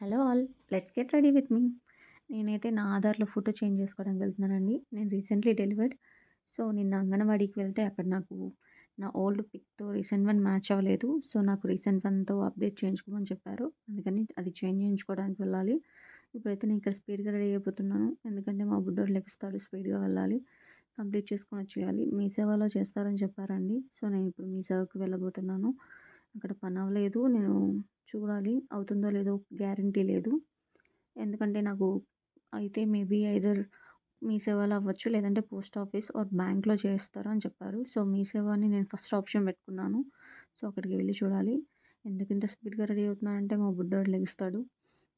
Hello all let's get ready with me. నేనైతే నా ఆధార్లో photo change చేసుకోవడానికి వెళ్తున్నానండి. నేను రీసెంట్లీ డెలివర్డ్. సో నిన్న అంగన్వాడీకి వెళ్తే అక్కడ నాకు నా ఓల్డ్ పిక్తో రీసెంట్ వన్ మ్యాచ్ అవ్వలేదు. సో నాకు రీసెంట్ వన్తో అప్డేట్ చేయించుకోమని చెప్పారు. అందుకని అది చేంజ్ చేయించుకోవడానికి వెళ్ళాలి. ఇప్పుడైతే నేను ఇక్కడ స్పీడ్గా రెడీ అయిపోతున్నాను. ఎందుకంటే మా బుడ్డోడు లెగిస్తాడు స్పీడ్గా వెళ్ళాలి. కంప్లీట్ చేసుకొని వచ్చేయాలి. మీ సేవలో చేస్తారని చెప్పారండి. సో నేను ఇప్పుడు మీ సేవకు వెళ్ళబోతున్నాను. అక్కడ పని అవ్వలేదు. నేను చూడాలి. అవుతుందో లేదో గ్యారంటీ లేదు. ఎందుకంటే నాకు అయితే మేబీ ఐదర్ మీ సేవలో అవ్వచ్చు లేదంటే పోస్ట్ ఆఫీస్ ఆర్ బ్యాంక్లో చేస్తారు అని చెప్పారు. సో మీ సేవని నేను ఫస్ట్ ఆప్షన్ పెట్టుకున్నాను. సో అక్కడికి వెళ్ళి చూడాలి. ఎందుకు ఇంత స్పీడ్గా రెడీ అవుతున్నానంటే మా బుడ్డోడు లెగుస్తాడు.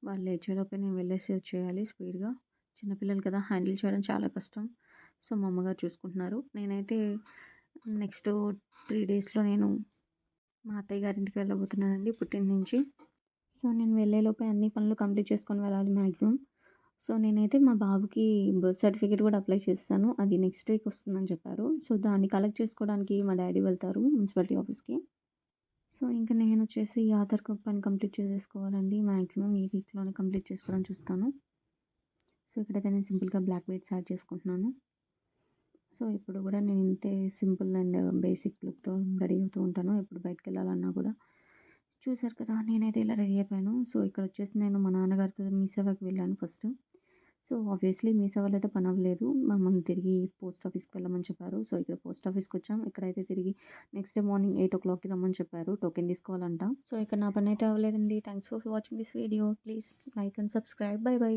వాళ్ళు లేచేలోపే నేను వెళ్ళేసి వచ్చేయాలి స్పీడ్గా. చిన్నపిల్లలు కదా హ్యాండిల్ చేయడం చాలా కష్టం. సో మా అమ్మగారు చూసుకుంటున్నారు. నేనైతే నెక్స్ట్ త్రీ డేస్లో నేను మా అత్తయ్య గారింటికి వెళ్ళబోతున్నానండి పుట్టిన నుంచి. సో నేను వెళ్ళేలోపే అన్ని పనులు కంప్లీట్ చేసుకొని వెళ్ళాలి మ్యాక్సిమం సో నేనైతే మా బాబుకి బర్త్ సర్టిఫికేట్ కూడా అప్లై చేస్తాను. అది నెక్స్ట్ వీక్ వస్తుందని చెప్పారు. సో దాన్ని కలెక్ట్ చేసుకోవడానికి మా డాడీ వెళ్తారు మున్సిపాలిటీ ఆఫీస్కి. సో ఇంకా నేను వచ్చేసి ఆధార్ పని కంప్లీట్ చేసేసుకోవాలండి. మ్యాక్సిమం ఈ వీక్లోనే కంప్లీట్ చేసుకోవడం చూస్తాను. సో ఇక్కడైతే నేను సింపుల్గా బ్లాక్ బెడ్స్ యాడ్ చేసుకుంటున్నాను. సో ఇప్పుడు కూడా నేను ఇంతే సింపుల్ అండ్ బేసిక్ లుక్తో రెడీ అవుతూ ఉంటాను. ఎప్పుడు బయటకు వెళ్ళాలన్నా కూడా. చూసారు కదా నేనైతే ఇలా రెడీ అయిపోయాను. సో ఇక్కడ వచ్చేసి నేను మా నాన్నగారితో మీసేవకి వెళ్ళాను ఫస్ట్. సో ఆబ్వియస్లీ మీ సేవలో అయితే పని అవ్వలేదు. మమ్మల్ని తిరిగి పోస్ట్ ఆఫీస్కి వెళ్ళమని చెప్పారు. సో ఇక్కడ పోస్ట్ ఆఫీస్కి వచ్చాం. ఇక్కడైతే తిరిగి నెక్స్ట్ డే మార్నింగ్ ఎయిట్ ఓ క్లాక్కి రమ్మని చెప్పారు. టోకెన్ తీసుకోవాలంట. సో ఇక్కడ నా పని అయితే అవ్వలేదండి. Thanks for watching this video. Please like and subscribe. Bye bye.